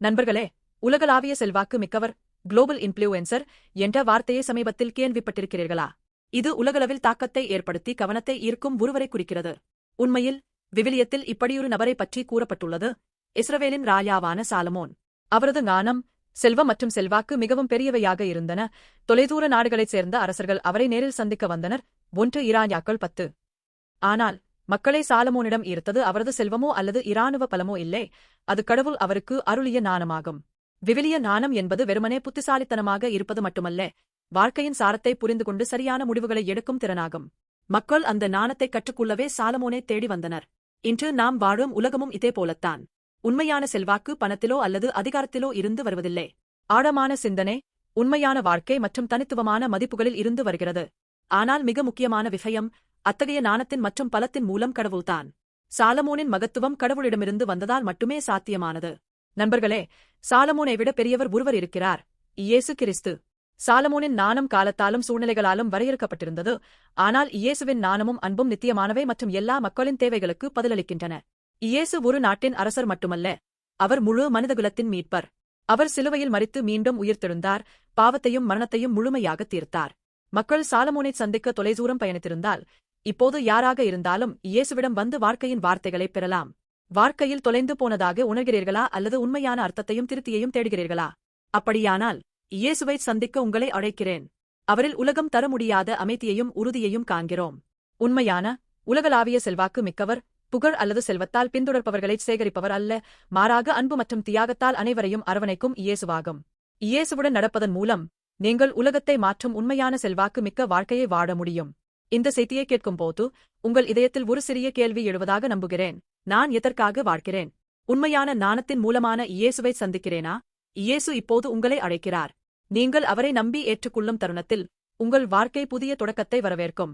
நண்பர்களே உலகளாவிய செல்வாக்கு மிக்கவர் குளோபல் இன்ஃப்ளூயன்சர் என்ற வார்த்தையை சமீபத்தில் கேள்விப்பட்டிருக்கிறீர்களா? இது உலகளவில் தாக்கத்தை ஏற்படுத்தி கவனத்தை ஈர்க்கும் ஒருவரை குறிக்கிறது. உண்மையில் விவிலியத்தில் இப்படியொரு நபரை பற்றி கூறப்பட்டுள்ளது இஸ்ரவேலின் ராயாவான சாலமோன். அவரது ஞானம் செல்வம் மற்றும் செல்வாக்கு மிகவும் பெரியவையாக இருந்தன. தொலைதூர நாடுகளைச் சேர்ந்த அரசர்கள் அவரை நேரில் சந்திக்க வந்தனர். ஒன்று இரானியாக்கள் பத்து. ஆனால் மக்களை சாலமோனிடம் ஈர்த்தது அவரது செல்வமோ அல்லது இராணுவ பலமோ இல்லை. அது கடவுள் அவருக்கு அருளிய நாணமாகும் விவிலிய நாணம் என்பது வெறுமனே புத்திசாலித்தனமாக இருப்பது மட்டுமல்ல வாழ்க்கையின் சாரத்தை புரிந்து கொண்டு சரியான முடிவுகளை எடுக்கும் திறனாகும். மக்கள் அந்த நாணத்தை கற்றுக்கொள்ளவே சாலமோனை தேடி வந்தனர். இன்று நாம் வாழும் உலகமும் இதே போலத்தான். உண்மையான செல்வாக்கு பணத்திலோ அல்லது அதிகாரத்திலோ இருந்து வருவதில்லை. ஆழமான சிந்தனை உண்மையான வாழ்க்கை மற்றும் தனித்துவமான மதிப்புகளில் இருந்து வருகிறது. ஆனால் மிக முக்கியமான விஷயம் அத்தகைய நாணத்தின் மற்றும் பலத்தின் மூலம் கடவுள்தான். சாலமோனின் மகத்துவம் கடவுளிடமிருந்து வந்ததால் மட்டுமே சாத்தியமானது. நண்பர்களே சாலமோனை விட பெரியவர் ஒருவர் இருக்கிறார். இயேசு கிறிஸ்து. சாலமோனின் நாணம் காலத்தாலும் சூழ்நிலைகளாலும் வரையறுக்கப்பட்டிருந்தது. ஆனால் இயேசுவின் நாணமும் அன்பும் நித்தியமானவை மற்றும் எல்லா மக்களின் தேவைகளுக்கு பதிலளிக்கின்றன. இயேசு ஒரு நாட்டின் அரசர் மட்டுமல்ல அவர் முழு மனிதகுலத்தின் மீட்பர். அவர் சிலுவையில் மறித்து மீண்டும் உயிர்த்தெழுந்தார் பாவத்தையும் மரணத்தையும் முழுமையாக தீர்த்தார். மக்கள் சாலமோனை சந்திக்க தொலைதூரம் பயணித்திருந்தால் இப்போது யாராக இருந்தாலும் இயேசுவிடம் வந்து வாழ்க்கையின் வார்த்தைகளைப் பெறலாம். வாழ்க்கையில் தொலைந்து போனதாக உணர்கிறீர்களா அல்லது உண்மையான அர்த்தத்தையும் திருப்தியையும் தேடுகிறீர்களா? அப்படியானால் இயேசுவை சந்திக்க உங்களை அழைக்கிறேன். அவரில் உலகம் தர முடியாத அமைதியையும் உறுதியையும் காண்கிறோம். உண்மையான உலகளாவிய செல்வாக்கு மிக்கவர் புகழ் அல்லது செல்வத்தால் பின்தொடர்பவர்களை சேகரிப்பவர் அல்ல மாறாக அன்பு மற்றும் தியாகத்தால் அனைவரையும் அரவணைக்கும் இயேசுவாகும். இயேசுவுடன் நடப்பதன் மூலம் நீங்கள் உலகத்தை மாற்றும் உண்மையான செல்வாக்கு மிக்க வாழ்க்கையை வாழ முடியும். இந்த செய்தியை கேட்கும்போது உங்கள் இதயத்தில் ஒரு சிறிய கேள்வி எழுவதாக நம்புகிறேன். நான் எதற்காக வாழ்கிறேன்? உண்மையான நாணத்தின் மூலமான இயேசுவை சந்திக்கிறேனா? இயேசு இப்போது உங்களை அழைக்கிறார். நீங்கள் அவரை நம்பி ஏற்றுக்கொள்ளும் தருணத்தில் உங்கள் வாழ்க்கை புதிய தொடக்கத்தை வரவேற்கும்.